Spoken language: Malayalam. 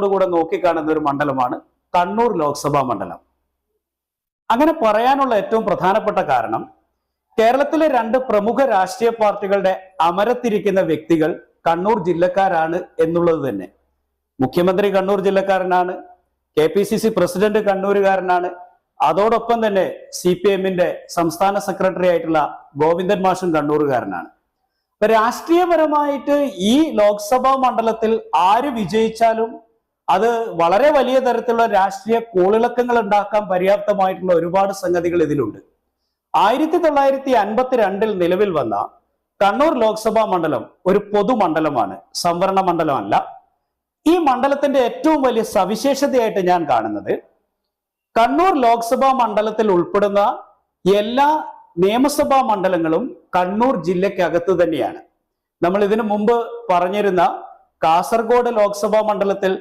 കൂടെ നോക്കിക്കാണുന്ന ഒരു മണ്ഡലമാണ് കണ്ണൂർ ലോക്സഭാ മണ്ഡലം. അങ്ങനെ പറയാനുള്ള ഏറ്റവും പ്രധാനപ്പെട്ട കാരണം കേരളത്തിലെ രണ്ട് പ്രമുഖ രാഷ്ട്രീയ പാർട്ടികളുടെ അമരത്തിരിക്കുന്ന വ്യക്തികൾ കണ്ണൂർ ജില്ലക്കാരാണ് എന്നുള്ളത് തന്നെ. മുഖ്യമന്ത്രി Kannur ജില്ലക്കാരനാണ് K P C C president കണ്ണൂരുകാരനാണ് അതോടൊപ്പം തന്നെ സി പി എമ്മിന്റെ സംസ്ഥാന സെക്രട്ടറി ആയിട്ടുള്ള ഗോവിന്ദൻ മാഷും കണ്ണൂരുകാരനാണ്. രാഷ്ട്രീയപരമായിട്ട് ഈ ലോക്സഭാ മണ്ഡലത്തിൽ ആര് വിജയിച്ചാലും അത് വളരെ വലിയ തരത്തിലുള്ള രാഷ്ട്രീയ കോളിളക്കങ്ങൾ ഉണ്ടാക്കാൻ പര്യാപ്തമായിട്ടുള്ള ഒരുപാട് സംഗതികൾ ഇതിലുണ്ട്. ആയിരത്തി തൊള്ളായിരത്തി അൻപത്തിരണ്ടിൽ നിലവിൽ വന്ന കണ്ണൂർ ലോക്സഭാ മണ്ഡലം ഒരു പൊതുമണ്ഡലമാണ് സംവരണ മണ്ഡലമല്ല. ഈ മണ്ഡലത്തിന്റെ ഏറ്റവും വലിയ സവിശേഷതയായിട്ട് ഞാൻ കാണുന്നത് കണ്ണൂർ ലോക്സഭാ മണ്ഡലത്തിൽ ഉൾപ്പെടുന്ന എല്ലാ നിയമസഭാ മണ്ഡലങ്ങളും കണ്ണൂർ ജില്ലയ്ക്കകത്ത് തന്നെയാണ്. നമ്മൾ ഇതിനു മുമ്പ് പറഞ്ഞിരുന്ന കാസർഗോഡ് ലോക്സഭാ മണ്ഡലത്തിൽ